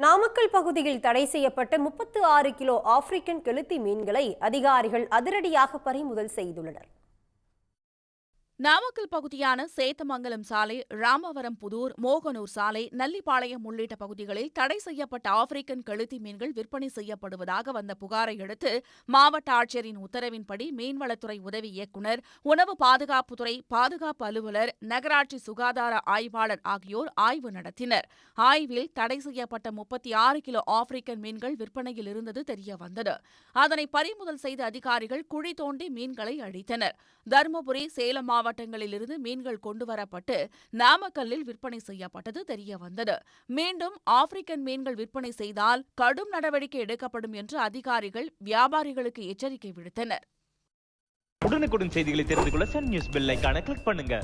நாமக்கல் பகுதியில் தடை செய்யப்பட்ட முப்பத்து ஆறு கிலோ ஆப்பிரிக்கன் கெளுத்தி மீன்களை அதிகாரிகள் அதிரடியாக பறிமுதல் செய்துள்ளனர். நாமக்கல் பகுதியான சேத்தமங்கலம் சாலை ராமவரம் புதூர் மோகனூர் சாலை நல்லிப்பாளையம் உள்ளிட்ட பகுதிகளில் தடை செய்யப்பட்ட ஆப்பிரிக்கன் கழுத்தி மீன்கள் விற்பனை செய்யப்படுவதாக வந்த புகாரை அடுத்து மாவட்ட ஆட்சியரின் உத்தரவின்படி மீன்வளத்துறை உதவி இயக்குநர் உணவு பாதுகாப்புத்துறை பாதுகாப்பு அலுவலர் நகராட்சி சுகாதார ஆய்வாளர் ஆகியோர் ஆய்வு நடத்தினர். ஆய்வில் தடை செய்யப்பட்ட முப்பத்தி ஆறு கிலோ ஆப்பிரிக்கன் மீன்கள் விற்பனையில் இருந்தது தெரியவந்தது. அதனை பறிமுதல் செய்த அதிகாரிகள் குழி தோண்டி மீன்களை அழித்தனர். தருமபுரி சேலம் மாவட்டங்களிலிருந்து மீன்கள் கொண்டுவரப்பட்டு நாமக்கல்லில் விற்பனை செய்யப்பட்டது தெரியவந்தது. மீண்டும் ஆப்பிரிக்கன் மீன்கள் விற்பனை செய்தால் கடும் நடவடிக்கை எடுக்கப்படும் என்று அதிகாரிகள் வியாபாரிகளுக்கு எச்சரிக்கை விடுத்தனர். உடனுக்குடன் செய்திகளை தெரிந்து கொள்ள சன் நியூஸ் பெல் கிளிக் பண்ணுங்க.